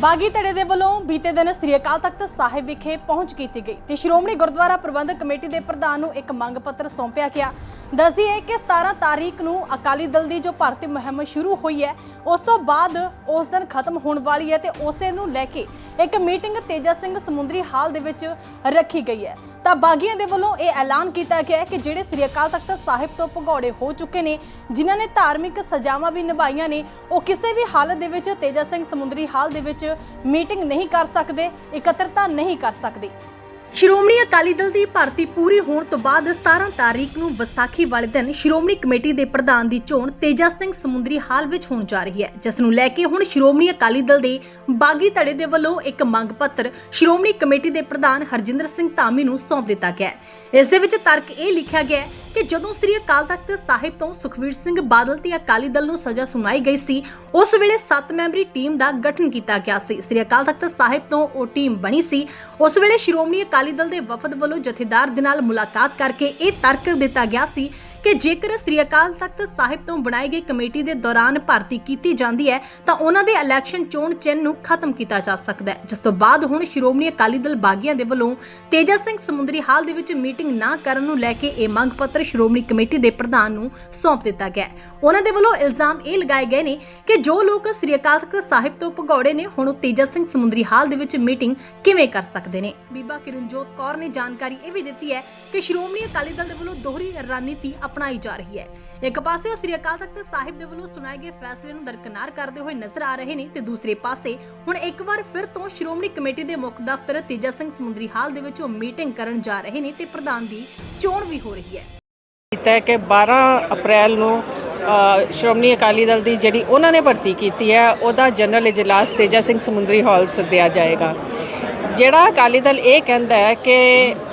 ਬਾਗੀ ਧੜੇ ਦੇ ਵੱਲੋਂ ਬੀਤੇ ਦਿਨ ਸ੍ਰੀ ਅਕਾਲ ਤਖਤ ਸਾਹਿਬ ਵਿਖੇ ਪਹੁੰਚ ਕੀਤੀ ਗਈ ਤੇ ਸ਼੍ਰੋਮਣੀ ਗੁਰਦੁਆਰਾ ਪ੍ਰਬੰਧਕ ਕਮੇਟੀ ਦੇ ਪ੍ਰਧਾਨ ਨੂੰ ਇੱਕ ਮੰਗ ਪੱਤਰ ਸੌਂਪਿਆ ਗਿਆ। ਦੱਸਦੀ ਹੈ ਕਿ 17 ਤਾਰੀਖ ਨੂੰ ਅਕਾਲੀ ਦਲ ਦੀ ਜੋ ਭਰਤੀ ਮੁਹਿੰਮ ਸ਼ੁਰੂ ਹੋਈ ਹੈ, ਉਸ ਤੋਂ ਬਾਅਦ ਉਸ ਦਿਨ ਖਤਮ ਹੋਣ ਵਾਲੀ ਹੈ ਤੇ ਉਸੇ ਨੂੰ ਲੈ ਕੇ ਇੱਕ ਮੀਟਿੰਗ ਤੇਜਾ ਸਿੰਘ ਸਮੁੰਦਰੀ ਹਾਲ ਦੇ ਵਿੱਚ ਰੱਖੀ ਗਈ ਹੈ। ਤਾਂ ਬਾਗੀਆਂ ਦੇ ਵੱਲੋਂ ਇਹ ਐਲਾਨ ਕੀਤਾ ਗਿਆ ਹੈ ਕਿ ਜਿਹੜੇ ਸ੍ਰੀ ਅਕਾਲ ਤਖਤ ਸਾਹਿਬ ਤੋਂ ਭਗੌੜੇ ਹੋ ਚੁੱਕੇ ਨੇ, ਜਿਨ੍ਹਾਂ ਨੇ ਧਾਰਮਿਕ ਸਜ਼ਾਵਾਂ ਵੀ ਨਿਭਾਈਆਂ ਨੇ, ਉਹ ਕਿਸੇ ਵੀ ਹਾਲਤ ਦੇ ਵਿੱਚ ਤੇਜਾ ਸਿੰਘ ਸਮੁੰਦਰੀ ਹਾਲ ਦੇ ਵਿੱਚ ਮੀਟਿੰਗ ਨਹੀਂ ਕਰ ਸਕਦੇ, ਇਕੱਤਰਤਾ ਨਹੀਂ ਕਰ ਸਕਦੇ। ਸ਼੍ਰੋਮਣੀ ਅਕਾਲੀ ਦਲ ਦੀ ਭਰਤੀ ਪੂਰੀ ਹੋਣ ਤੋਂ ਬਾਅਦ 17 ਤਾਰੀਖ ਨੂੰ ਵਿਸਾਖੀ ਵਾਲੇ ਦਿਨ ਸ਼੍ਰੋਮਣੀ ਕਮੇਟੀ ਦੇ ਪ੍ਰਧਾਨ ਦੀ ਚੋਣ ਤੇਜਾ ਸਿੰਘ ਸਮੁੰਦਰੀ ਹਾਲ ਵਿੱਚ ਹੋਣ ਜਾ ਰਹੀ ਹੈ, ਜਿਸ ਨੂੰ ਲੈ ਕੇ ਹੁਣ ਸ਼੍ਰੋਮਣੀ ਅਕਾਲੀ ਦਲ ਦੇ ਬਾਗੀ ਧੜੇ ਦੇ ਵੱਲੋਂ ਇੱਕ ਮੰਗ ਪੱਤਰ ਸ਼੍ਰੋਮਣੀ ਕਮੇਟੀ ਦੇ ਪ੍ਰਧਾਨ ਹਰਜਿੰਦਰ ਸਿੰਘ ਧਾਮੀ ਨੂੰ ਸੌਂਪ ਦਿੱਤਾ ਗਿਆ ਹੈ। ਇਸ ਦੇ ਵਿੱਚ ਤਰਕ ਇਹ ਲਿਖਿਆ ਗਿਆ ਹੈ ਕਿ ਜਦੋਂ ਸ੍ਰੀ ਅਕਾਲ ਤਖਤ ਸਾਹਿਬ ਤੋਂ ਸੁਖਵੀਰ ਸਿੰਘ ਬਾਦਲ ਤੇ ਅਕਾਲੀ ਦਲ ਨੂੰ ਸਜ਼ਾ ਸੁਣਾਈ ਗਈ ਸੀ, ਉਸ ਵੇਲੇ 7 ਮੈਂਬਰੀ ਟੀਮ ਦਾ ਗਠਨ ਕੀਤਾ ਗਿਆ ਸੀ। ਸ੍ਰੀ ਅਕਾਲ ਤਖਤ ਸਾਹਿਬ ਤੋਂ ਉਹ ਟੀਮ ਬਣੀ ਸੀ। ਉਸ ਵੇਲੇ ਸ਼੍ਰੋਮਣੀ ਅਕਾਲੀ ਦਲ ਦੇ ਵਫਦ ਵੱਲੋਂ ਜਥੇਦਾਰ ਦੇ ਨਾਲ ਮੁਲਾਕਾਤ ਕਰਕੇ ਇਹ ਤਰਕ ਦਿੱਤਾ ਗਿਆ ਸੀ ਕਿ ਜੇਕਰ ਸ੍ਰੀ ਅਕਾਲ ਤਖਤ ਸਾਹਿਬ ਤੋਂ ਬਣਾਈ ਗਈ ਕਮੇਟੀ ਦੇ ਦੌਰਾਨ ਭਰਤੀ ਕੀਤੀ ਜਾਂਦੀ ਹੈ, ਤਾਂ ਉਹਨਾਂ ਦੇ ਇਲੈਕਸ਼ਨ ਚੋਣ ਚਿੰਨ੍ਹ ਨੂੰ ਖਤਮ ਕੀਤਾ ਜਾ ਸਕਦਾ ਹੈ। ਜਿਸ ਤੋਂ ਬਾਅਦ ਹੁਣ ਸ਼੍ਰੋਮਣੀ ਅਕਾਲੀ ਦਲ ਬਾਗੀਆਂ ਦੇ ਵੱਲੋਂ ਤੇਜਾ ਸਿੰਘ ਸਮੁੰਦਰੀ ਹਾਲ ਦੇ ਵਿੱਚ ਮੀਟਿੰਗ ਨਾ ਕਰਨ ਨੂੰ ਲੈ ਕੇ ਇਹ ਮੰਗ ਪੱਤਰ ਸ਼੍ਰੋਮਣੀ ਕਮੇਟੀ ਦੇ ਪ੍ਰਧਾਨ ਨੂੰ ਸੌਂਪ ਦਿੱਤਾ ਗਿਆ ਉਹਨਾਂ ਦੇ ਵੱਲੋਂ ਇਲਜ਼ਾਮ ਇਹ ਲਗਾਏ ਗਏ ਨੇ ਕਿ ਜੋ ਲੋਕ ਸ੍ਰੀ ਅਕਾਲ ਤਖਤ ਸਾਹਿਬ ਤੋਂ ਭਗੌੜੇ ਨੇ, ਹੁਣ ਉਹ ਤੇਜਾ ਸਿੰਘ ਸਮੁੰਦਰੀ ਹਾਲ ਦੇ ਵਿੱਚ ਮੀਟਿੰਗ ਕਿਵੇਂ ਕਰ ਸਕਦੇ ਨੇ? ਬੀਬਾ ਕਿਰਨਜੋਤ ਕੌਰ ਨੇ ਜਾਣਕਾਰੀ ਇਹ ਵੀ ਦਿੱਤੀ ਹੈ ਕਿ ਸ਼੍ਰੋਮਣੀ ਅਕਾਲੀ ਦਲ ਦੇ ਵੱਲੋਂ ਦੋਹਰੀ ਰਣਨੀਤੀ ਅਪਣਾਈ ਜਾ ਰਹੀ ਹੈ। ਇੱਕ ਪਾਸੇ ਉਹ ਸ੍ਰੀ ਅਕਾਲ ਤਖਤ ਸਾਹਿਬ ਦੇ ਵੱਲੋਂ ਸੁਣਾਏ ਗਏ ਫੈਸਲੇ ਨੂੰ ਦਰਕਨਾਰ ਕਰਦੇ ਹੋਏ ਨਜ਼ਰ ਆ ਰਹੇ ਨੇ ਤੇ ਦੂਸਰੇ ਪਾਸੇ ਹੁਣ ਇੱਕ ਵਾਰ ਫਿਰ ਤੋਂ ਸ਼੍ਰੋਮਣੀ ਕਮੇਟੀ ਦੇ ਮੁੱਖ ਦਫ਼ਤਰ ਤੇਜਾ ਸਿੰਘ ਸਮੁੰਦਰੀ ਹਾਲ ਦੇ ਵਿੱਚ ਉਹ ਮੀਟਿੰਗ ਕਰਨ ਜਾ ਰਹੇ ਨੇ ਤੇ ਪ੍ਰਧਾਨ ਦੀ ਚੋਣ ਵੀ ਹੋ ਰਹੀ ਹੈ। ਕੀਤਾ ਹੈ ਕਿ 12 ਅਪ੍ਰੈਲ ਨੂੰ ਸ਼੍ਰੋਮਣੀ ਅਕਾਲੀ ਦਲ ਦੀ ਜਿਹੜੀ ਉਹਨਾਂ ਨੇ ਭਰਤੀ ਕੀਤੀ ਹੈ, ਉਹਦਾ ਜਨਰਲ ਇਜਲਾਸ ਤੇਜਾ ਸਿੰਘ ਸਮੁੰਦਰੀ ਹਾਲ ਸੱਦਿਆ ਜਾਏਗਾ। ਜਿਹੜਾ ਅਕਾਲੀ ਦਲ ਇਹ ਕਹਿੰਦਾ ਹੈ ਕਿ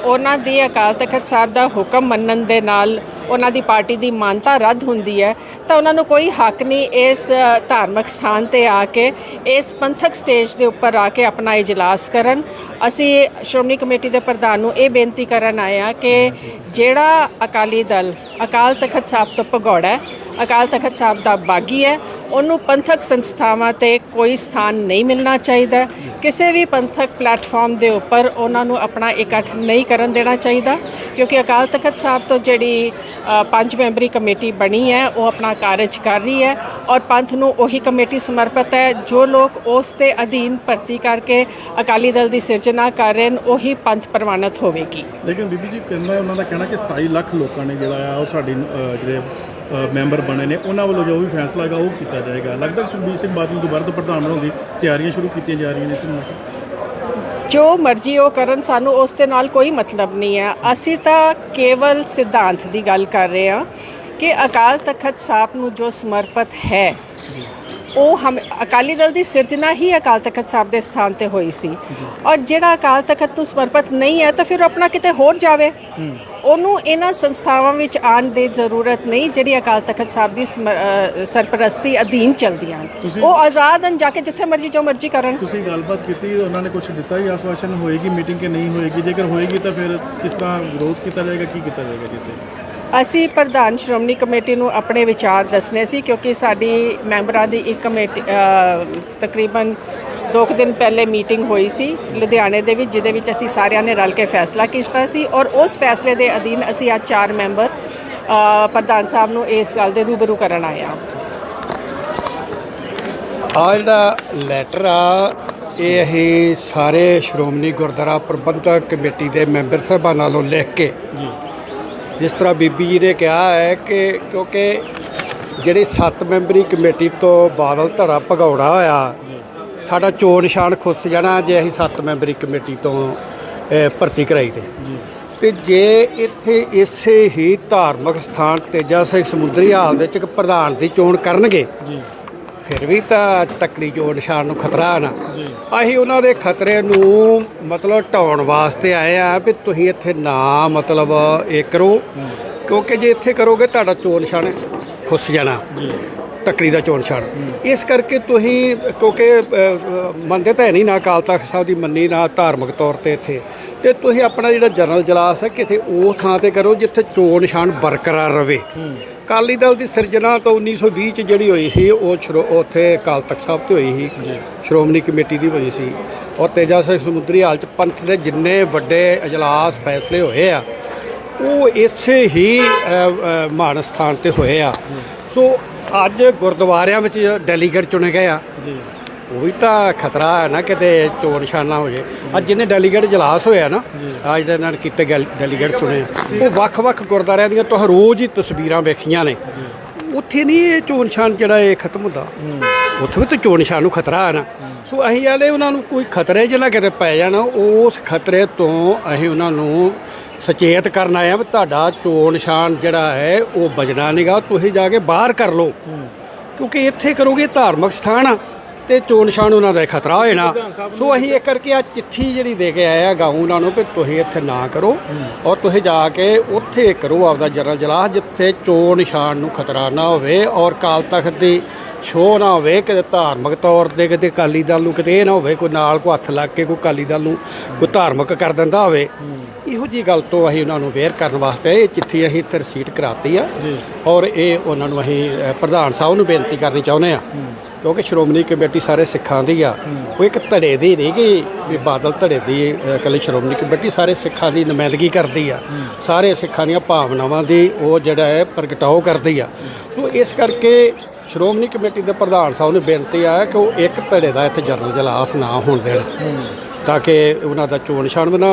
ਉਹਨਾਂ ਦੀ ਅਕਾਲ ਤਖਤ ਸਾਹਿਬ ਦਾ ਹੁਕਮ ਮੰਨਣ ਦੇ ਨਾਲ ਉਹਨਾਂ ਦੀ ਪਾਰਟੀ ਦੀ ਮਾਨਤਾ ਰੱਦ ਹੁੰਦੀ ਹੈ, ਤਾਂ ਉਹਨਾਂ ਨੂੰ ਕੋਈ ਹੱਕ ਨਹੀਂ ਇਸ ਧਾਰਮਿਕ ਸਥਾਨ ਤੇ ਆ ਕੇ, ਇਸ ਪੰਥਕ ਸਟੇਜ ਦੇ ਉੱਪਰ ਆ ਕੇ ਆਪਣਾ ਇਜਲਾਸ ਕਰਨ। ਅਸੀਂ ਸ਼੍ਰੋਮਣੀ ਕਮੇਟੀ ਦੇ ਪ੍ਰਧਾਨ ਨੂੰ ਇਹ ਬੇਨਤੀ ਕਰਨ ਆਏ ਆ ਕਿ ਜਿਹੜਾ ਅਕਾਲੀ ਦਲ ਅਕਾਲ ਤਖਤ ਸਾਹਿਬ ਤੋਂ ਭਗੌੜਾ ਹੈ, ਅਕਾਲ ਤਖਤ ਸਾਹਿਬ ਦਾ ਬਾਗੀ ਹੈ ਉਹਨੂੰ ਪੰਥਕ ਸੰਸਥਾਵਾਂ ਤੇ ਕੋਈ ਸਥਾਨ ਨਹੀਂ ਮਿਲਣਾ ਚਾਹੀਦਾ। ਕਿਸੇ ਵੀ ਪੰਥਕ ਪਲੇਟਫਾਰਮ ਦੇ ਉੱਪਰ ਉਹਨਾਂ ਨੂੰ ਆਪਣਾ ਇਕੱਠ ਨਹੀਂ ਕਰਨ ਦੇਣਾ ਚਾਹੀਦਾ, ਕਿਉਂਕਿ ਅਕਾਲ ਤਖਤ ਸਾਹਿਬ ਤੋਂ ਜਿਹੜੀ ਪੰਜ ਮੈਂਬਰੀ ਕਮੇਟੀ ਬਣੀ ਹੈ, ਉਹ ਆਪਣਾ ਕਾਰਜ ਕਰ ਰਹੀ ਹੈ ਔਰ ਪੰਥ ਨੂੰ ਉਹੀ ਕਮੇਟੀ ਸਮਰਪਿਤ ਹੈ। ਜੋ ਲੋਕ ਉਸ ਦੇ ਅਧੀਨ ਭਰਤੀ ਕਰਕੇ ਅਕਾਲੀ ਦਲ ਦੀ ਸਿਰਜਣਾ ਕਰ ਰਹੇ ਨੇ ਉਹੀ ਪੰਥ ਪ੍ਰਵਾਨਿਤ ਹੋਵੇਗੀ। ਲੇਕਿਨ ਬੀਬੀ ਜੀ, ਕਹਿੰਦਾ ਉਹਨਾਂ ਦਾ ਕਹਿਣਾ ਕਿ 27 ਲੱਖ ਲੋਕਾਂ ਨੇ ਜਿਹੜਾ ਆ, ਉਹ ਸਾਡੀ ਜਿਹੜੇ ਮੈਂਬਰ ਬਣੇ ਨੇ, ਉਹਨਾਂ ਵੱਲੋਂ ਜੋ ਵੀ ਫੈਸਲਾ ਹੈਗਾ ਉਹ ਕੀਤਾ ਜਾਏਗਾ। ਲੱਗਦਾ ਸੁਖਬੀਰ ਸਿੰਘ ਬਾਦਲ ਦੁਬਾਰਾ ਤੋਂ ਪ੍ਰਧਾਨ ਬਣਾਉਣ ਦੀ ਤਿਆਰੀਆਂ ਸ਼ੁਰੂ ਕੀਤੀਆਂ ਜਾ ਰਹੀਆਂ ਨੇ ਇਸ ਨੂੰ ਜੋ ਮਰਜ਼ੀ ਉਹ ਕਰਨ, ਸਾਨੂੰ ਉਸ ਦੇ ਨਾਲ ਕੋਈ ਮਤਲਬ ਨਹੀਂ ਹੈ। ਅਸੀਂ ਤਾਂ ਕੇਵਲ ਸਿਧਾਂਤ ਦੀ ਗੱਲ ਕਰ ਰਹੇ ਹਾਂ ਕਿ ਅਕਾਲ ਤਖਤ ਸਾਹਿਬ ਨੂੰ ਜੋ ਸਮਰਪਿਤ ਹੈ ਉਹ ਹਮ ਅਕਾਲੀ ਦਲ ਦੀ ਸਿਰਜਣਾ ਹੀ ਅਕਾਲ ਤਖਤ ਸਾਹਿਬ ਦੇ ਸਥਾਨ ਤੇ ਹੋਈ ਸੀ। ਔਰ ਜਿਹੜਾ ਅਕਾਲ ਤਖਤ ਨੂੰ ਸਮਰਪਿਤ ਨਹੀਂ ਹੈ ਤਾਂ ਫਿਰ ਆਪਣਾ ਕਿਤੇ ਹੋਰ ਜਾਵੇ। ਉਹਨੂੰ ਇਹਨਾਂ ਸੰਸਥਾਵਾਂ ਵਿੱਚ ਆਉਣ ਦੀ ਜ਼ਰੂਰਤ ਨਹੀਂ ਜਿਹੜੀ ਅਕਾਲ ਤਖਤ ਸਾਹਿਬ ਦੀ ਸਰਪ੍ਰਸਤੀ ਅਧੀਨ ਚਲਦੀਆਂ ਉਹ ਆਜ਼ਾਦ ਹਨ ਜਾ ਕੇ ਜਿੱਥੇ ਮਰਜ਼ੀ ਜੋ ਮਰਜ਼ੀ ਕਰਨ। ਤੁਸੀਂ ਗੱਲਬਾਤ ਕੀਤੀ ਉਹਨਾਂ ਨੇ ਕੁਝ ਦਿੱਤਾ ਹੀ ਆਸਵਾਸ਼ਨ ਹੋਏਗੀ ਮੀਟਿੰਗ ਕਿ ਨਹੀਂ ਹੋਏਗੀ? ਜੇਕਰ ਹੋਏਗੀ ਤਾਂ ਫਿਰ ਕਿਸ ਤਰ੍ਹਾਂ ਵਿਰੋਧ ਕੀਤਾ ਜਾਏਗਾ ਕੀ ਕੀਤਾ ਜਾਏਗਾ ਜਿੱਥੇ ਅਸੀਂ ਪ੍ਰਧਾਨ ਸ਼੍ਰੋਮਣੀ ਕਮੇਟੀ ਨੂੰ ਆਪਣੇ ਵਿਚਾਰ ਦੱਸਨੇ ਸੀ ਕਿਉਂਕਿ ਸਾਡੀ ਮੈਂਬਰਾਂ ਦੀ ਇੱਕ ਕਮੇਟੀ ਤਕਰੀਬਨ ਦੋ ਕੁ ਦਿਨ ਪਹਿਲੇ ਮੀਟਿੰਗ ਹੋਈ ਸੀ ਲੁਧਿਆਣੇ ਦੇ ਵਿੱਚ ਜਿਹਦੇ ਵਿੱਚ ਅਸੀਂ ਸਾਰਿਆਂ ਨੇ ਰਲ ਕੇ ਫੈਸਲਾ ਕੀਤਾ ਸੀ ਔਰ ਉਸ ਫੈਸਲੇ ਦੇ ਅਧੀਨ ਅਸੀਂ ਅੱਜ ਚਾਰ ਮੈਂਬਰ ਪ੍ਰਧਾਨ ਸਾਹਿਬ ਨੂੰ ਇਸ ਗੱਲ ਦੇ ਰੂਬਰੂ ਕਰਨ ਆਏ ਹਾਂ। ਆ ਜਿਹੜਾ ਲੈਟਰ ਆ ਇਹ ਅਸੀਂ ਸਾਰੇ ਸ਼੍ਰੋਮਣੀ ਗੁਰਦੁਆਰਾ ਪ੍ਰਬੰਧਕ ਕਮੇਟੀ ਦੇ ਮੈਂਬਰ ਸਾਹਿਬਾਨਾਂ ਨਾਲੋਂ ਲਿਖ ਕੇ ਜਿਸ ਤਰ੍ਹਾਂ ਬੀਬੀ ਜੀ ਨੇ ਕਿਹਾ ਹੈ ਕਿ ਕਿਉਂਕਿ ਜਿਹੜੀ 7 ਮੈਂਬਰੀ ਕਮੇਟੀ ਤੋਂ ਬਾਦਲ ਧੜਾ ਭਗੌੜਾ ਹੋਇਆ ਸਾਡਾ ਚੋਣ ਨਿਸ਼ਾਨ ਖੁੱਸ ਜਾਣਾ ਜੇ ਅਸੀਂ 7 ਮੈਂਬਰੀ ਕਮੇਟੀ ਤੋਂ ਭਰਤੀ ਕਰਾਈ ਤੇ। ਤੇ ਜੇ ਇੱਥੇ ਇਸੇ ਹੀ ਧਾਰਮਿਕ ਸਥਾਨ ਤੇਜਾ ਸਿੰਘ ਸਮੁੰਦਰੀ ਹਾਲ ਦੇ ਵਿੱਚ ਇੱਕ ਪ੍ਰਧਾਨ ਦੀ ਚੋਣ ਕਰਨਗੇ ਫਿਰ ਵੀ ਤਾਂ ਤਕੜੀ ਚੋਣ ਨਿਸ਼ਾਨ ਨੂੰ ਖਤਰਾ ਹੈ ਨਾ। ਅਸੀਂ ਉਹਨਾਂ ਦੇ ਖਤਰੇ ਨੂੰ ਮਤਲਬ ਢਾਉਣ ਵਾਸਤੇ ਆਏ ਆ ਵੀ ਤੁਸੀਂ ਇੱਥੇ ਨਾ ਮਤਲਬ ਇਹ ਕਰੋ। ਕਿਉਂਕਿ ਜੇ ਇੱਥੇ ਕਰੋਗੇ ਤੁਹਾਡਾ ਚੋਣ ਨਿਸ਼ਾਨ ਖੁੱਸ ਜਾਣਾ। ਤਕੜੀ ਦਾ ਚੋਣ ਨਿਸ਼ਾਨ ਇਸ ਕਰਕੇ ਤੁਸੀਂ ਕਿਉਂਕਿ ਮੰਨਦੇ ਤਾਂ ਹੈ ਨਹੀਂ ਨਾ ਅਕਾਲ ਤਖਤ ਸਾਹਿਬ ਦੀ ਮੰਨੀ ਨਾ ਧਾਰਮਿਕ ਤੌਰ ਤੇ ਇੱਥੇ। ਤੇ ਤੁਸੀਂ ਆਪਣਾ ਜਿਹੜਾ ਜਨਰਲ ਜਲਾਸ ਹੈ ਕਿਤੇ ਉਹ ਥਾਂ ਤੇ ਕਰੋ ਜਿੱਥੇ ਚੋਣ ਨਿਸ਼ਾਨ ਬਰਕਰਾਰ ਰਵੇ ਅਕਾਲੀ ਦਲ ਦੀ ਸਿਰਜਣਾ ਤਾਂ 1920 ਚ ਜਿਹੜੀ ਹੋਈ ਸੀ ਉਹ ਉੱਥੇ ਅਕਾਲ ਤਖਤ ਸਾਹਿਬ ਤੇ ਹੋਈ ਸੀ। ਸ਼੍ਰੋਮਣੀ ਕਮੇਟੀ ਦੀ ਹੋਈ ਸੀ। ਔਰ ਤੇਜਾ ਸਿੰਘ ਸਮੁੰਦਰੀ ਹਾਲ ਚ ਪੰਥ ਦੇ ਜਿੰਨੇ ਵੱਡੇ ਅਜਲਾਸ ਫੈਸਲੇ ਹੋਏ ਆ ਉਹ ਇਸੇ ਹੀ ਮਹਾਨ ਸਥਾਨ ਤੇ ਹੋਏ ਆ। ਸੋ ਅੱਜ ਗੁਰਦੁਆਰਿਆਂ ਵਿੱਚ ਡੈਲੀਗੇਟ ਚੁਣੇ ਗਏ ਆ। ਉਹ ਵੀ ਤਾਂ ਖਤਰਾ ਹੈ ਨਾ ਕਿਤੇ ਚੋਣ ਨਿਸ਼ਾਨਾ ਹੋ ਜੇ। ਅੱਜ ਜਿਹਨੇ ਡੈਲੀਗੇਟ ਜਲਾਸ ਹੋਇਆ ਨਾ ਆ ਜਿਹੜੇ ਨਾਲ ਕੀਤੇ ਡੈਲੀਗੇਟ ਸੁਣੇ ਉਹ ਵੱਖ-ਵੱਖ ਗੁਰਦਾਰਿਆਂ ਦੀਆਂ ਤੁਸੀਂ ਰੋਜ਼ ਹੀ ਤਸਵੀਰਾਂ ਵੇਖੀਆਂ ਨੇ। ਉੱਥੇ ਨਹੀਂ ਇਹ ਚੋਣ ਨਿਸ਼ਾਨ ਜਿਹੜਾ ਇਹ ਖਤਮ ਹੁੰਦਾ। ਉੱਥੇ ਵੀ ਤਾਂ ਚੋਣ ਨਿਸ਼ਾਨ ਨੂੰ ਖਤਰਾ ਹੈ ਨਾ। ਸੋ ਅਸੀਂ ਆਲੇ ਉਹਨਾਂ ਨੂੰ ਕੋਈ ਖਤਰੇ ਜਿਹਾ ਕਿਤੇ ਪੈ ਜਾਣਾ ਉਸ ਖਤਰੇ ਤੋਂ ਅਸੀਂ ਉਹਨਾਂ ਨੂੰ ਸੁਚੇਤ ਕਰਨ ਆਏ ਆ ਵੀ ਤੁਹਾਡਾ ਚੋਣ ਨਿਸ਼ਾਨ ਜਿਹੜਾ ਹੈ ਉਹ ਬਜਣਾ ਨਹੀਂਗਾ ਤੁਸੀਂ ਜਾ ਕੇ ਬਾਹਰ ਕਰ ਲਓ। ਕਿਉਂਕਿ ਇੱਥੇ ਕਰੋਗੇ ਧਾਰਮਿਕ ਸਥਾਨ ਆ। ਤੇ ਚੋਣ ਨਿਸ਼ਾਨ ਉਹਨਾਂ ਦਾ ਖਤਰਾ ਹੋ ਜਾਣਾ ਸੋ ਅਸੀਂ ਇਹ ਕਰਕੇ ਆ ਚਿੱਠੀ ਜਿਹੜੀ ਦੇ ਕੇ ਆਏ ਆ ਗਾਉਂ ਉਹਨਾਂ ਨੂੰ ਕਿ ਤੁਸੀਂ ਇੱਥੇ ਨਾ ਕਰੋ ਔਰ ਤੁਸੀਂ ਜਾ ਕੇ ਉੱਥੇ ਕਰੋ ਆਪਦਾ ਜਨਰਲ ਜਲਾਸ ਜਿੱਥੇ ਚੋਣ ਨਿਸ਼ਾਨ ਨੂੰ ਖਤਰਾ ਨਾ ਹੋਵੇ ਔਰ ਕਾਲ ਤਖਤ ਦੀ ਸ਼ੋਅ ਨਾ ਹੋਵੇ ਕਿ ਧਾਰਮਿਕ ਤੌਰ ਤੇ ਕਿਤੇ ਅਕਾਲੀ ਦਲ ਨੂੰ ਕਿਤੇ ਇਹ ਨਾ ਹੋਵੇ ਕੋਈ ਨਾਲ ਕੋ ਹੱਥ ਲੱਗ ਕੇ ਕੋਈ ਅਕਾਲੀ ਦਲ ਨੂੰ ਕੋਈ ਧਾਰਮਿਕ ਕਰ ਦਿੰਦਾ ਹੋਵੇ। ਇਹੋ ਜੀ ਗੱਲ ਤੋਂ ਅਸੀਂ ਉਹਨਾਂ ਨੂੰ ਵੇਅਰ ਕਰਨ ਵਾਸਤੇ ਇਹ ਚਿੱਠੀ ਅਸੀਂ ਇੱਥੇ ਰਸੀਟ ਕਰਾਤੀ ਆ। ਔਰ ਇਹ ਉਹਨਾਂ ਨੂੰ ਅਸੀਂ ਅ, ਪ੍ਰਧਾਨ ਸਾਹਿਬ ਨੂੰ ਬੇਨਤੀ ਕਰਨੀ ਚਾਹੁੰਦੇ ਆ। ਕਿਉਂਕਿ ਸ਼੍ਰੋਮਣੀ ਕਮੇਟੀ ਸਾਰੇ ਸਿੱਖਾਂ ਦੀ ਆ। ਉਹ ਇੱਕ ਧੜੇ ਦੀ ਨਹੀਂ ਕਿ ਵੀ ਬਾਦਲ ਧੜੇ ਦੀ ਅ, ਇਕੱਲੀ ਸ਼੍ਰੋਮਣੀ ਕਮੇਟੀ ਸਾਰੇ ਸਿੱਖਾਂ ਦੀ ਨੁਮਾਇੰਦਗੀ ਕਰਦੀ ਆ। ਸਾਰੇ ਸਿੱਖਾਂ ਦੀਆਂ ਭਾਵਨਾਵਾਂ ਦੀ ਉਹ ਜਿਹੜਾ ਹੈ ਪ੍ਰਗਟਾਓ ਕਰਦੀ ਆ। ਸੋ ਇਸ ਕਰਕੇ ਸ਼੍ਰੋਮਣੀ ਕਮੇਟੀ ਦੇ ਪ੍ਰਧਾਨ ਸਾਹਿਬ ਨੂੰ ਬੇਨਤੀ ਆ ਕਿ ਉਹ ਇੱਕ ਧੜੇ ਦਾ ਇੱਥੇ ਜਨਰਲ ਜਲਾਸ ਨਾ ਹੋਣ ਦੇਣ। ਤਾਂ ਕਿ ਉਹਨਾਂ ਦਾ ਚੋਣ ਨਿਸ਼ਾਨ ਬਣਾ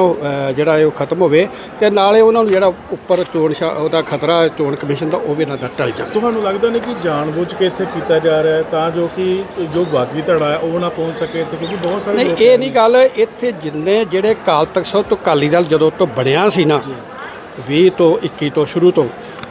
ਜਿਹੜਾ ਹੈ ਉਹ ਖਤਮ ਹੋਵੇ ਤੇ ਨਾਲੇ ਉਹਨਾਂ ਨੂੰ ਜਿਹੜਾ ਉੱਪਰ ਚੋਣ ਉਹਦਾ ਖਤਰਾ ਚੋਣ ਕਮਿਸ਼ਨ ਦਾ ਉਹ ਵੀ ਇਹਨਾਂ ਦਾ ਟਲ ਜਾਵੇ। ਤੁਹਾਨੂੰ ਲੱਗਦਾ ਨਹੀਂ ਕਿ ਜਾਣਬੁੱਝ ਕੇ ਇੱਥੇ ਕੀਤਾ ਜਾ ਰਿਹਾ ਹੈ ਤਾਂ ਜੋ ਕਿ ਜੋ ਬਾਗੀ ਧੜਾ ਹੈ ਉਹ ਨਾ ਪਹੁੰਚ ਸਕੇ ਇੱਥੇ ਕਿਉਂਕਿ ਬਹੁਤ ਸਾਰੇ ਨਹੀਂ ਇਹ ਨਹੀਂ ਗੱਲ ਇੱਥੇ ਜਿੰਨੇ ਜਿਹੜੇ ਕਾਲ ਤਖਤ ਸਾਹਿਬ ਤੋਂ ਅਕਾਲੀ ਦਲ ਜਦੋਂ ਤੋਂ ਬਣਿਆ ਸੀ ਨਾ 20 ਤੋਂ 21 ਤੋਂ ਸ਼ੁਰੂ ਤੋਂ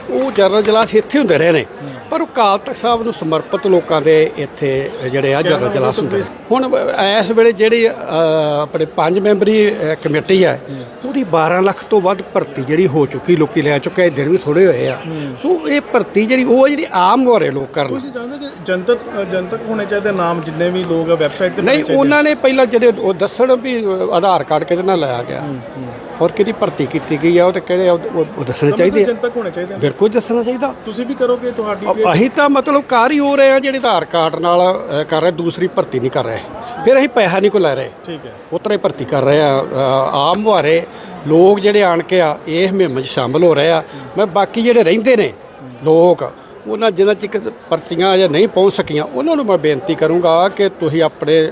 ਉਹ ਜਨਰਲ ਜਲਾਸ ਇੱਥੇ ਹੁੰਦੇ ਰਹੇ ਨੇ। ਪਰ ਉਹ ਕਾਲ ਤਖਤ ਸਾਹਿਬ ਨੂੰ ਸਮਰਪਿਤ ਲੋਕਾਂ ਦੇ ਇੱਥੇ ਜਿਹੜੇ ਆ ਜਨਰਲ ਜਲਾਸ ਹੁੰਦੇ ਨੇ। ਹੁਣ ਇਸ ਵੇਲੇ ਜਿਹੜੀ ਆਪਣੇ ਪੰਜ ਮੈਂਬਰੀ ਕਮੇਟੀ ਹੈ ਉਹਦੀ 12 ਲੱਖ ਤੋਂ ਵੱਧ ਭਰਤੀ ਜਿਹੜੀ ਹੋ ਚੁੱਕੀ ਲੋਕੀ ਲੈ ਚੁੱਕੇ ਦਿਨ ਵੀ ਥੋੜੇ ਹੋਏ ਆ। ਸੋ ਇਹ ਭਰਤੀ ਜਿਹੜੀ ਉਹ ਜਿਹੜੀ ਆਮ ਹੋ ਰਹੇ ਲੋਕ ਕਰਨ। ਤੁਸੀਂ ਚਾਹੁੰਦੇ ਕਿ ਜਨਤਕ ਜਨਤਕ ਹੋਣੇ ਚਾਹੀਦੇ ਨਾਮ ਜਿੰਨੇ ਵੀ ਲੋਕ ਆ ਵੈਬਸਾਈਟ ਤੇ ਨਹੀਂ? ਉਹਨਾਂ ਨੇ ਪਹਿਲਾਂ ਜਿਹੜੇ ਉਹ ਦੱਸਣ ਵੀ ਆਧਾਰ ਕਾਰਡ ਕਿਹਦੇ ਨਾਲ ਲਾਇਆ ਗਿਆ। ਔਰ ਕਿਹਦੀ ਭਰਤੀ ਕੀਤੀ ਗਈ ਆ ਉਹ ਤੇ ਕਿਹੜੇ ਉਹ ਦੱਸਣੇ ਚਾਹੀਦੇ ਜਨਤਕ ਹੋਣੇ ਚਾਹੀਦੇ। ਬਿਲਕੁਲ ਦੱਸਣਾ ਚਾਹੀਦਾ। ਤੁਸੀਂ ਵੀ ਕਰੋਗੇ ਤੁਹਾਡੀ ਅਸੀਂ ਤਾਂ ਮਤਲਬ ਕਰ ਹੀ ਹੋ ਰਹੇ ਆ ਜਿਹੜੇ ਆਧਾਰ ਕਾਰਡ ਨਾਲ ਕਰ ਰਹੇ ਦੂਸਰੀ ਭਰਤੀ ਨਹੀਂ ਕਰ ਰਹੇ। ਫਿਰ ਅਸੀਂ ਪੈਸਾ ਨਹੀਂ ਕੋ ਲੈ ਰਹੇ। ਠੀਕ ਹੈ। ਉਤਰੇ ਭਰਤੀ ਕਰ ਰਹੇ ਆ। ਅ, ਆਮ ਮੁਹਾਰੇ ਲੋਕ ਜਿਹੜੇ ਆਣ ਕੇ ਆ ਇਹ ਮੁਹਿੰਮ 'ਚ ਸ਼ਾਮਲ ਹੋ ਰਹੇ ਆ। ਮੈਂ ਬਾਕੀ ਜਿਹੜੇ ਰਹਿੰਦੇ ਨੇ ਲੋਕ ਉਹਨਾਂ ਜਿਨ੍ਹਾਂ ਚਿਕ ਪਰਚੀਆਂ ਅਜੇ ਨਹੀਂ ਪਹੁੰਚ ਸਕੀਆਂ ਉਹਨਾਂ ਨੂੰ ਮੈਂ ਬੇਨਤੀ ਕਰੂੰਗਾ ਕਿ ਤੁਸੀਂ ਆਪਣੇ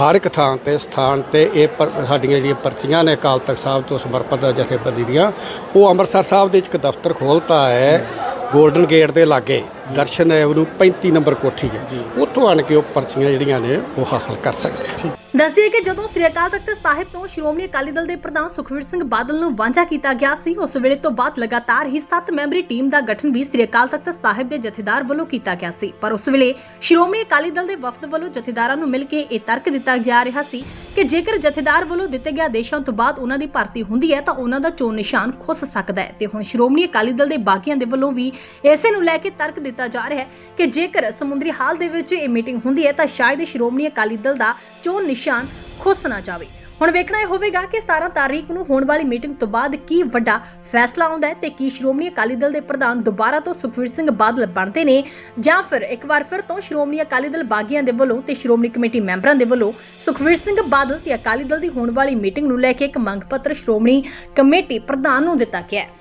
ਹਰ ਇੱਕ ਥਾਂ ਤੇ ਸਥਾਨ ਤੇ ਇਹ ਪਰ- ਸਾਡੀਆਂ ਜਿਹੜੀਆਂ ਪਰਚੀਆਂ ਨੇ ਅਕਾਲ ਤਖਤ ਸਾਹਿਬ ਤੋਂ ਸਮਰਪਿਤ ਜਥੇਬੰਦੀ ਦੀਆਂ ਉਹ ਅੰਮ੍ਰਿਤਸਰ ਸਾਹਿਬ ਦੇ ਵਿੱਚ ਇੱਕ ਦਫ਼ਤਰ ਖੋਲਤਾ ਹੈ। ਗੋਲਡਨ ਗੇਟ ਦੇ ਲਾਗੇ ਦਰਸ਼ਨ ਐਵਨਿਊ 35 ਨੰਬਰ ਕੋਠੀ ਹੈ। ਉੱਥੋਂ ਆਣ ਕੇ ਉਹ ਪਰਚੀਆਂ ਜਿਹੜੀਆਂ ਨੇ ਉਹ ਹਾਸਲ ਕਰ ਸਕਦੇ ਆ। ਦੱਸਦੀਏ ਕਿ ਜਦੋਂ ਸ੍ਰੀ ਅਕਾਲ ਤਖਤ ਸਾਹਿਬ ਤੋਂ ਸ਼੍ਰੋਮਣੀ ਅਕਾਲੀ ਦਲ ਦੇ ਪ੍ਰਧਾਨ ਸੁਖਵੀਰ ਸਿੰਘ ਬਾਦਲ ਨੂੰ ਵਾਂਝਾ ਕੀਤਾ ਗਿਆ ਸੀ, ਉਸ ਵੇਲੇ ਤੋਂ ਬਾਅਦ ਲਗਾਤਾਰ ਹੀ 7 ਮੈਂਬਰੀ ਟੀਮ ਦਾ ਗਠਨ ਵੀ ਸ੍ਰੀ ਅਕਾਲ ਤਖਤ ਸਾਹਿਬ ਦੇ ਜਥੇਦਾਰ ਵੱਲੋਂ ਕੀਤਾ ਗਿਆ ਸੀ। ਪਰ ਉਸ ਵੇਲੇ ਸ਼੍ਰੋਮਣੀ ਅਕਾਲੀ ਦਲ ਦੇ ਵਫਦ ਵੱਲੋਂ ਜਥੇਦਾਰਾਂ ਨੂੰ ਮਿਲ ਕੇ ਇਹ ਤਰਕ ਦਿੱਤਾ ਗਿਆ ਰਿਹਾ ਸੀ ਕਿ ਜੇਕਰ ਜਥੇਦਾਰ ਵੱਲੋਂ ਦਿੱਤੇ ਗਿਆ ਆਦੇਸ਼ਾਂ ਤੋਂ ਬਾਅਦ ਉਹਨਾਂ ਦੀ ਭਰਤੀ ਹੁੰਦੀ ਹੈ ਤਾਂ ਉਹਨਾਂ ਦਾ ਚੋਣ ਨਿਸ਼ਾਨ ਖੁੱਸ ਸਕਦਾ ਹੈ ਤੇ ਹੁਣ ਸ਼੍ਰੋਮਣੀ ਅਕਾਲੀ ਦਲ ਦੇ ਬਾਕੀਆਂ ਦੇ ਵੱਲੋਂ ਵੀ ਇਸੇ ਨੂੰ ਲੈ ਕੇ ਤਰਕ ਦਿੱਤਾ ਜਾ ਰਿਹਾ ਹੈ ਕਿ ਜੇਕਰ ਸਮੁੰਦਰੀ ਹਾਲ ਦੇ ਵਿੱਚ ਇਹ ਮੀਟਿੰਗ ਹੁੰਦੀ ਹੈ ਤਾਂ ਸ਼ਾਇਦ ਸ਼੍ਰੋਮਣੀ ਅਕਾਲੀ ਦਲ ਦਾ ਚੋਣ ਨਿਸ਼ਾਨ ਖੁੱਸ ਨਾ ਜਾਵੇ। ਹੁਣ ਵੇਖਣਾ ਇਹ ਹੋਵੇਗਾ ਕਿ 17 ਤਾਰੀਖ ਨੂੰ ਹੋਣ ਵਾਲੀ ਮੀਟਿੰਗ ਤੋਂ ਬਾਅਦ ਕੀ ਵੱਡਾ ਫੈਸਲਾ ਆਉਂਦਾ ਹੈ ਤੇ ਕੀ ਸ਼੍ਰੋਮਣੀ ਅਕਾਲੀ ਦਲ ਦੇ ਪ੍ਰਧਾਨ ਦੁਬਾਰਾ ਤੋਂ ਸੁਖਵੀਰ ਸਿੰਘ ਬਾਦਲ ਬਣਦੇ ਨੇ ਜਾਂ ਫਿਰ ਇੱਕ ਵਾਰ ਫਿਰ ਤੋਂ ਸ਼੍ਰੋਮਣੀ ਅਕਾਲੀ ਦਲ ਬਾਗੀਆਂ ਦੇ ਵੱਲੋਂ ਤੇ ਸ਼੍ਰੋਮਣੀ ਕਮੇਟੀ ਮੈਂਬਰਾਂ ਦੇ ਵੱਲੋਂ ਸੁਖਵੀਰ ਸਿੰਘ ਬਾਦਲ ਤੇ ਅਕਾਲੀ ਦਲ ਦੀ ਹੋਣ ਵਾਲੀ ਮੀਟਿੰਗ ਨੂੰ ਲੈ ਕੇ ਇੱਕ ਮੰਗ ਪੱਤਰ ਸ਼੍ਰੋਮਣੀ ਕਮੇਟੀ ਪ੍ਰਧਾਨ ਨੂੰ ਦਿੱਤਾ ਗਿਆ ਹੈ।